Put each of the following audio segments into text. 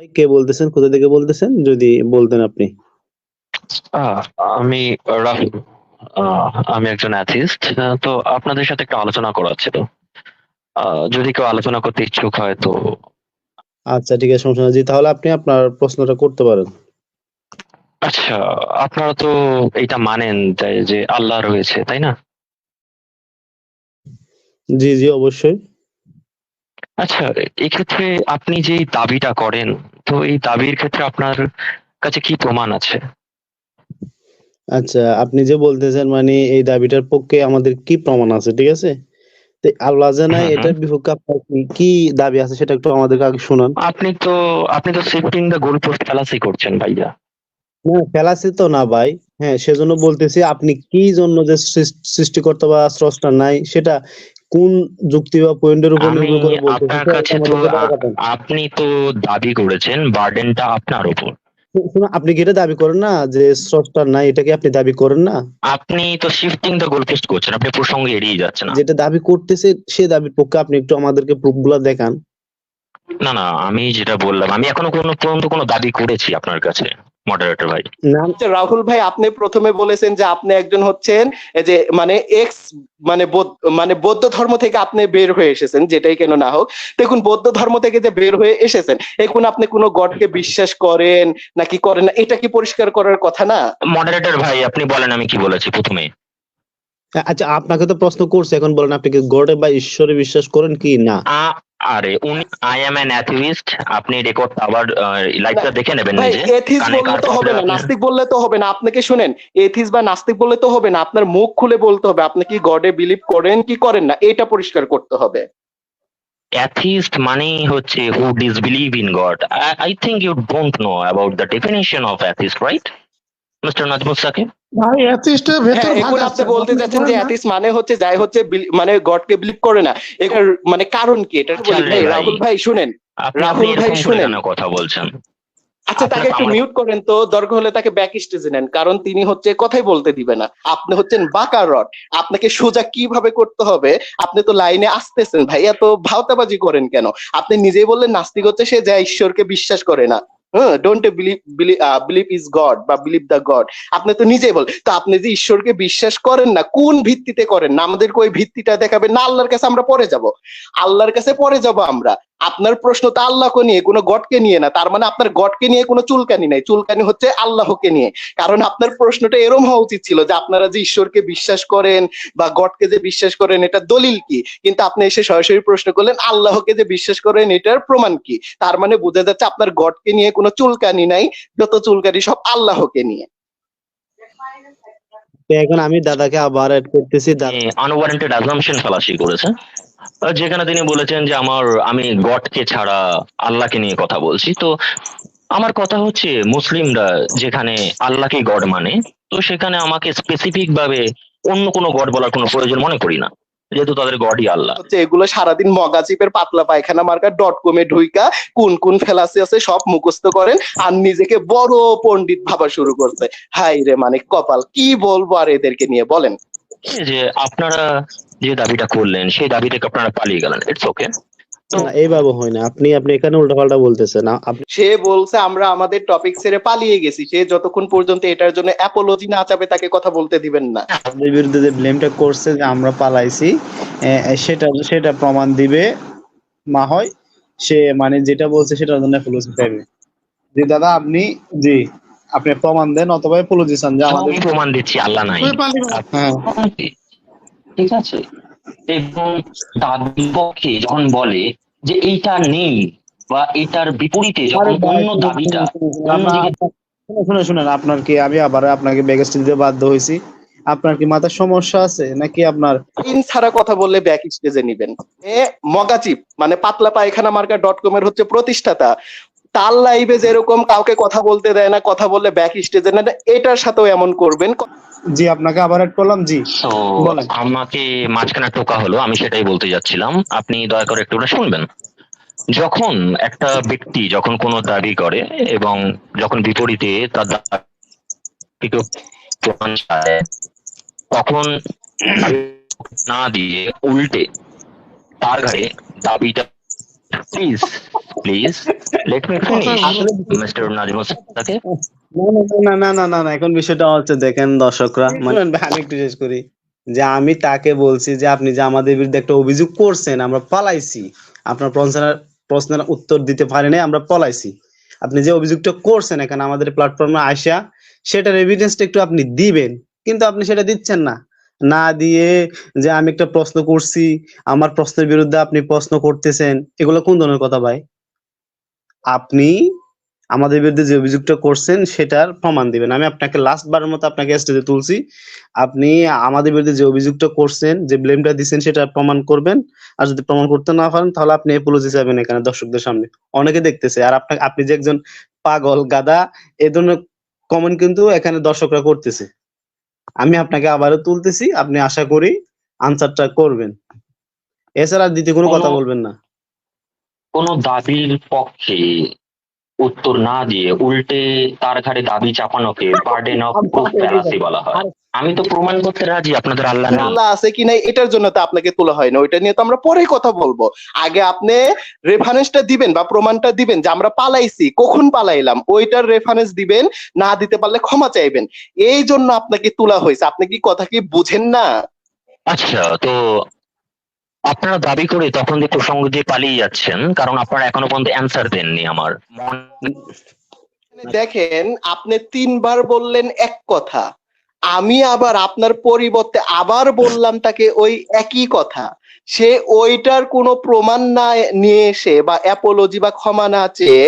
ভাই কে বলতেছেন কোথা থেকে বলতেছেন যদি বলতেন আপনি? আমি রাহুল। আমি একজন অ্যাথিস্ট তো আপনাদের সাথে একটা আলোচনা করার ছিল। যদি কেউ আলোচনা করতে ইচ্ছুক হয় তো। আচ্ছা ঠিক আছে সমস্যা জি তাহলে আপনি আপনার প্রশ্নটা করতে পারেন। আচ্ছা আপনারা তো এটা মানেন তাই যে আল্লাহ রয়েছে তাই না? জি জি অবশ্যই। আচ্ছা এক্ষেত্রে আপনি যে দাবিটা করেন তো এই দাবির ক্ষেত্রে আপনার কাছে কি প্রমাণ আছে? আচ্ছা আপনি যে বলতেছেন মানে এই দাবিটার পক্ষে আমাদের কি প্রমাণ আছে ঠিক আছে? আল্লাহ জানায়। এটার বিপক্ষে আপনার কি- দাবি আছে সেটা একটু আমাদেরকে আগে শুনান। আপনি তো আপনি তো shifting the goal post fallacy করছেন ভাইয়া। না ফেলাসি তো না ভাই। হ্যাঁ সেজন্য বলতেছি আপনি কি জন্য যে সৃষ্টিকর্তা বা স্রষ্টা নাই সেটা কোন যুক্তি বা পয়েন্টের উপর নির্ভর করে আপনার কাছে তো। আপনি তো দাবি করেছেন বার্ডেনটা আপনার উপর। আপনি কি এটা দাবি করেন না যে স্রষ্টা নাই এটা কি আপনি দাবি করেন না? আপনি তো শিফটিং দ্য গোল পোস্ট করছেন আপনি প্রসঙ্গে এড়িয়ে যাচ্ছেন যেটা দাবি করতেছে সে দাবির পক্ষে আপনি একটু আমাদেরকে প্রুফগুলা দেখান। না না আমি যেটা বললাম আমি এখনও কোনো পর্যন্ত কোনো দাবি করেছি আপনার কাছে। মডারেটর ভাই। না রাহুল ভাই আপনি প্রথমে বলেছেন যে আপনি একজন হচ্ছেন এই যে মানে এক্স মানে বৌদ্ধ- মানে বৌদ্ধ ধর্ম থেকে আপনি বের হয়ে এসেছেন যেটাই কেন না হোক। দেখুন বৌদ্ধ ধর্ম থেকে যে বের হয়ে এসেছেন এখন আপনি কোনো গডকে বিশ্বাস করেন নাকি করেন না এটা কি পরিষ্কার করার কথা না? মডারেটর ভাই আপনি বলেন আমি কি বলেছি প্রথমে আচ্ছা আপনাকে তো প্রশ্ন করছে এখন বলেন আপনি কি গডে বা ঈশ্বরে বিশ্বাস করেন কি? না। আরে উনি আই এম অ্যান অ্যাথিস্ট আপনি রেকর্ড আবার লাইভটা দেখে নেবেন ভাই নিজে এথিস বললে তো হবে না নাস্তিক বললে তো হবে না আপনাকে শুনেন এথিস বা নাস্তিক বললে তো হবে না আপনার মুখ খুলে বলতে হবে আপনি কি গডে বিলিভ করেন কি করেন না এটা পরিষ্কার করতে হবে। অ্যাথিস্ট মানেই হচ্ছে who disbelieve in God I think you don't know about the definition of atheist right mister Nazmul Sakib ভাই অ্যাথিস্টের ভেতর এখন আপনি বলতে চাচ্ছেন যে বলেন মানে হচ্ছে যাই হচ্ছে মানে গডকে বিলিভ করে না। এটার মানে কারণ কি? এটা বলি চল রে ভাই ভাই। রাহুল ভাই শুনেন। রাহুল ভাই শুনেন। কথা বলছেন? আচ্ছা তাকে একটু মিউট করেন তো দরকার হলে তাকে ব্যাক স্টেজে নেন কারণ তিনি হচ্ছে কথাই বলতে দিবে না। আপনি হচ্ছেন বাঁকা রড। আপনাকে সোজা কীভাবে করতে হবে? আপনি তো লাইনে আসতেছেন ভাই এত ভাওতাবাজি করেন কেন? আপনি নিজেই বললেন নাস্তিক হচ্ছে সে যা ঈশ্বরকে বিশ্বাস করে না। হ্যাঁ don't believe believe is God বা বিলিভ দ্য গড আপনি তো নিজেই বল তো আপনি যে ঈশ্বরকে বিশ্বাস করেন না, কোন ভিত্তিতে করেন না? আমাদেরকে ওই ভিত্তিটা দেখাবে না, আল্লাহর কাছে আমরা পরে যাব। আল্লাহর কাছে পরে যাব আমরা। আপনার প্রশ্ন তো আল্লাহকে নিয়ে কোনো গডকে নিয়ে না। তার মানে আপনার গডকে নিয়ে কোনো চুলকানি নাই। চুলকানি হচ্ছে আল্লাহকে নিয়ে। কারণ আপনার প্রশ্নটা এরম হওয়া উচিত ছিল যে আপনারা যে ঈশ্বরকে বিশ্বাস করেন বা গডকে যে বিশ্বাস করেন এটা দলিল কি? কিন্তু আপনি এসে সরাসরি প্রশ্ন করলেন আল্লাহকে যে বিশ্বাস করেন এটার প্রমাণ কি? তার মানে বোঝা যাচ্ছে আপনার গডকে নিয়ে কোনো চুলকানি নাই যত চুলকানি সব আল্লাহকে নিয়ে। এখন আমি দাদাকে আবার অ্যাড করতেছি দাদা। আনওয়ারেন্টেড অ্যাজাম্পশন ফালাসি করেছেন আহ, যেখানে তিনি বলেছেন যে আমার আমি গডকে ছাড়া আল্লাহকে নিয়ে কথা বলছি। তো আমার কথা হচ্ছে মুসলিমরা যেখানে আল্লাহকে গড মানে তো সেখানে আমাকে স্পেসিফিক ভাবে অন্য কোনো গড বলার কোনো প্রয়োজন মনে করি না যেহেতু তাদের গডই আল্লাহ। এগুলো সারাদিন মগাচিপের পাতলা পায়খানা মার্কা ডট কমে ঢুইকা কোন কোন ফেলাসি আছে সব মুখস্থ করেন আর নিজেকে বড় পণ্ডিত ভাবা শুরু করছে। হাই রে মানে কপাল কি বলব আর এদেরকে নিয়ে বলেন? যে আপনারা যে দাবিটা করলেন সেই দাবি থেকে আপনারা পালিয়ে গেলেন। ইটস ওকে না, এইভাবে হয় না। আপনি আপনি এখানে উল্টাপাল্টা বলতেছেন। সে বলছে আমরা আমাদের টপিক ছেড়ে পালিয়ে গেছি। সে যতক্ষণ পর্যন্ত এটার জন্য অ্যাপোলজি না চাবে তাকে কথা বলতে দিবেন না। আমাদের বিরুদ্ধে যে ব্লেমটা করছে যে আমরা পালাইছি সেটা সেটা প্রমাণ দিবে মা হয়। সে মানে যেটা বলছে সেটার জন্য অ্যাপোলজি চাইবে। জি দাদা আপনি জি। আপনি প্রমাণ দেন অথবা অ্যাপোলজি চান যে আমাদের আমি প্রমাণ দিচ্ছি আল্লাহ নাই। হ্যাঁ। ঠিক আছে? এবং তার বিপক্ষে যখন বলে যে এইটা নেই বা এটার বিপরীতে যখন অন্য দাবিটা শুনুন, শুনুন, আপনার- শুনুন কি আমি আবার আপনাকে ব্যাগেজ দিতে বাধ্য হয়েছি? আপনার কি মাথার সমস্যা আছে নাকি আপনার ইন ছাড়া কথা বললে ব্যাক স্টেজে নিবেন। এ মগাচিপ মানে পাতলা পায়খানা মার্কা ডট কম এর হচ্ছে প্রতিষ্ঠাতা। তার লাইভে যেরকম কাউকে কথা বলতে দেয় না কথা বললে ব্যাক স্টেজে না এটার সাথেও এমন করবেন। জি আপনাকে আবার অ্যাড করলাম? জি আমাকে মাঝখানে টোকা হলো আমি সেটাই বলতে যাচ্ছিলাম। আপনি দয়া করে একটু ওটা শুনবেন। যখন একটা ব্যক্তি যখন কোনো দাবি করে এবং যখন বিপরীতে তার প্রমাণ তখন না দিয়ে উল্টে তার ঘাড়ে দাবিটা please please let me finish mister Nazmul তাকে না না না না না এখন বিষয়টা হচ্ছে দেখেন দর্শকরা মানে আমি একটু শেষ করি। যে আমি তাকে বলছি যে আপনি যে আমাদের বিরুদ্ধে একটা অভিযোগ করছেন আমরা পালাইছি। আপনার প্রশ্নের প্রশ্নের উত্তর দিতে পারেনি আমরা পলাইছি। আপনি যে অভিযোগটা করছেন এখানে আমাদের প্ল্যাটফর্মে আসা সেটার এভিডেন্সটা একটু আপনি দিবেন। কিন্তু আপনি সেটা দিচ্ছেন না। না দিয়ে যে আমি একটা প্রশ্ন করছি, আমার প্রশ্নের বিরুদ্ধে আপনি প্রশ্ন করতেছেন, এগুলো কোন ধরনের কথা ভাই? আপনি আমাদের বিরুদ্ধে যে অভিযোগটা করছেন, সেটার প্রমাণ দিবেন। আমি আপনাকে লাস্ট বারের মতো আপনাকে স্টেজে তুলছি। আপনি আমাদের বিরুদ্ধে যে অভিযোগটা করছেন, যে ব্লেমটা দিচ্ছেন সেটা প্রমাণ করবেন। আর যদি প্রমাণ করতে না পারেন, তাহলে আপনি এপোলজি চাইবেন এখানে দর্শকদের সামনে। অনেকে দেখতেছে, আর আপনাকে, আপনি যে একজন পাগল, গাদা, এ ধরনের কমেন্ট কিন্তু এখানে দর্শকরা করতেছে। আমি আপনাকে আবারও তুলতেছি আপনি আশা করি আনসারটা করবেন। এছাড়া আর দ্বিতীয় কোনো কথা বলবেন না। কোন দাবির পক্ষে উত্তর না দিয়ে উল্টে তার ঘাড়ে দাবি চাপানোকে বার্ডেন অফ প্রুফ ফ্যালাসি বলা হয়। আমি তো প্রমাণ করতে রাজি আপনাদের আল্লাহ আল্লাহ আছে কি নাই এটার জন্য তো আপনাকে তোলা হয় না। ওইটা নিয়ে তো আমরা পরে কথা বলব। আগে আপনি রেফারেন্সটা দিবেন বা প্রমাণটা দিবেন যে আমরা পালাইছি কখন পালাইলাম ওইটার রেফারেন্স দিবেন না দিতে পারলে ক্ষমা চাইবেন। এই জন্য আপনাকে তোলা হয়েছে। আপনি কি কথা কি বুঝেন না? আচ্ছা তো আপনারা দাবি করে তখন যে প্রসঙ্গ দিয়ে পালিয়ে যাচ্ছেন, কারণ আপনারা এখনও পর্যন্ত অ্যান্সার দেননি আমার। দেখেন, আপনি তিনবার বললেন এক কথা। আমি আবার আপনার পরিবর্তে আবার বললাম তাকে ওই একই কথা। সে ওইটার কোনো প্রমাণ না নিয়ে এসে বা অ্যাপোলজি বা ক্ষমা না চেয়ে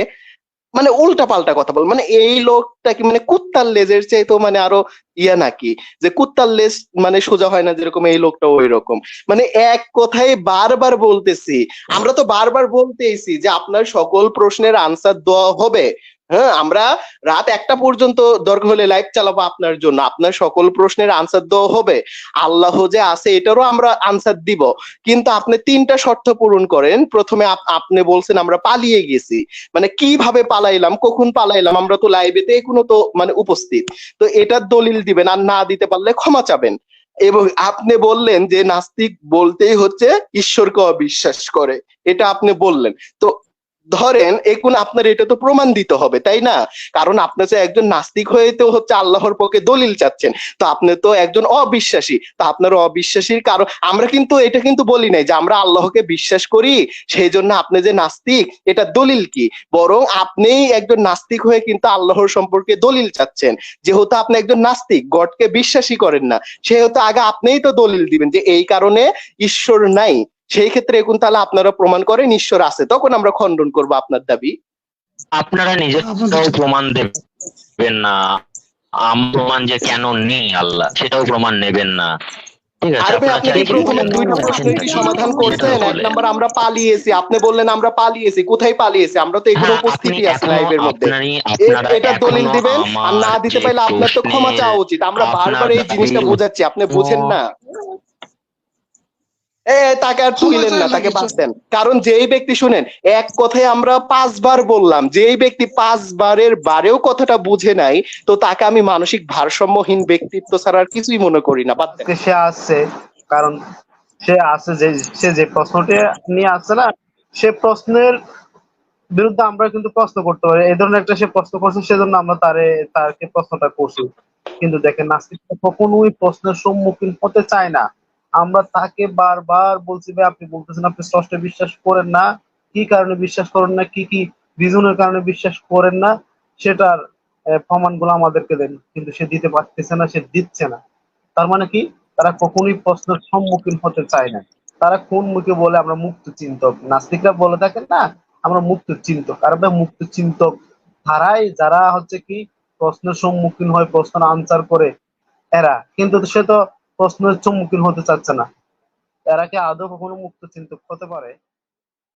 মানে উল্টা পাল্টা কথা বল। মানে এই লোকটা কি মানে কুত্তার লেজের চেয়ে চাইতো মানে আরও ইয়া নাকি? যে কুত্তার লেজ মানে সোজা হয় না যেরকম এই লোকটা ওই রকম মানে এক কথায় বারবার বলতেছি। আমরা তো বারবার বলতেইছি যে আপনার সকল প্রশ্নের আনসার দেওয়া হবে। হ্যাঁ আমরা রাত একটা পর্যন্ত দরকার হলে লাইভ চালাবো আপনার জন্য। আপনার সকল প্রশ্নের আনসার দেওয়া হবে। আল্লাহ যে আছে, এটারও আমরা আনসার দিব। কিন্তু আপনি তিনটা শর্ত পূরণ করেন। প্রথমে আপনি বলছেন, আমরা পালিয়ে গেছি। মানে কীভাবে পালাইলাম, কখন পালাইলাম, আমরা তো লাইভেতে এখনও তো মানে উপস্থিত। তো এটার দলিল দিবেন আর না দিতে পারলে ক্ষমা চাবেন। এবং আপনি বললেন যে, নাস্তিক বলতেই হচ্ছে, ঈশ্বরকে অবিশ্বাস করে। এটা আপনি বললেন। তো ধরেন এখন আপনার এটা তো প্রমাণ দিতে হবে, তাই না? কারণ আপনি তো একজন নাস্তিক হয়ে তো হচ্ছে আল্লাহর পক্ষে দলিল চাচ্ছেন, তো আপনি তো একজন অবিশ্বাসী, তো আপনার অবিশ্বাসীর কারণ, আমরা কিন্তু এটা কিন্তু বলি নাই যে আমরা আল্লাহকে বিশ্বাস করি সেই জন্য আপনি যে নাস্তিক, এটা দলিল কি? বরং আপনিই একজন নাস্তিক হয়ে কিন্তু আল্লাহর সম্পর্কে দলিল চাচ্ছেন, যেহেতু আপনি একজন নাস্তিক, গডকে বিশ্বাসী করেন না, সেহেতু আগে আপনিই তো দলিল দিবেন যে এই কারণে ঈশ্বর নাই। সেই ক্ষেত্রে এখন তাহলে আপনারা প্রমাণ করেন ঈশ্বর আছে তখন আমরা খণ্ডন করব আপনার দাবি। আপনারা নিজেরাও প্রমাণ দেবেন না। আম- প্রমাণ যে কেন নেই আল্লাহ সেটাও প্রমাণ নেবেন না। সমাধান করছেন এক নাম্বার আমরা পালিয়েছি আপনি বললেন আমরা পালিয়েছি কোথায় পালিয়েছি? আমরা তো এখানে হ্যাঁ, উপস্থিতি আছি লাইভের মধ্যে। আপনারই এ- আপনারা এটা দলিল দিবেন আর না দিতে পারলে আপনার তো ক্ষমা চাওয়া উচিত। আমরা বারবার এই জিনিসটা বোঝাচ্ছি আপনি বোঝেন না। তাকে আর তুইলেন না তাকে বাদ দেন কারণ যেই ব্যক্তি শুনেন এক কথায় আমরা পাঁচবার বললাম যেই ব্যক্তি পাঁচবারের বারেও কথাটা বুঝে নাই তো তাকে আমি মানসিক ভারসাম্যহীন ব্যক্তিত্ব ছাড়া আর কিছুই মনে করি না বাদ দেন। সে আছে কারণ সে আছে যে সে যে প্রশ্নটি নিয়ে আসছে না সে প্রশ্নের বিরুদ্ধে আমরা কিন্তু প্রশ্ন করতে পারি। এই ধরনের একটা সে প্রশ্ন করছে সেজন্য আমরা তারে তাকে প্রশ্নটা করছি। কিন্তু দেখেন নাস্তিকরা কখনোই প্রশ্নের সম্মুখীন হতে চায় না। আমরা তাকে বারবার বলছি, ভাই, আপনি বলতেছেন, আপনি স্রষ্টা বিশ্বাস করেন না। কি কারণে বিশ্বাস করেন না? কি কি রিজনের কারণে বিশ্বাস করেন না? সেটার প্রমাণগুলো আমাদেরকে দেন। কিন্তু সে দিতে পারতেছে না, সে দিচ্ছে না। তার মানে কি? তারা কখনোই প্রশ্নের সম্মুখীন হতে চায় না। তারা কোন মুখে বলে, আমরা মুক্ত চিন্তক নাস্তিকরা বলে থাকেন না, আমরা মুক্ত চিন্তক আর ভাই, মুক্ত চিন্তক তারাই যারা হচ্ছে কি, প্রশ্নের সম্মুখীন হয় প্রশ্ন আনসার করে, এরা। কিন্তু সে তো প্রশ্নের সম্মুখীন হতে চাচ্ছে না। এরা কি আদৌ কখনো মুক্ত চিন্তক হতে পারে?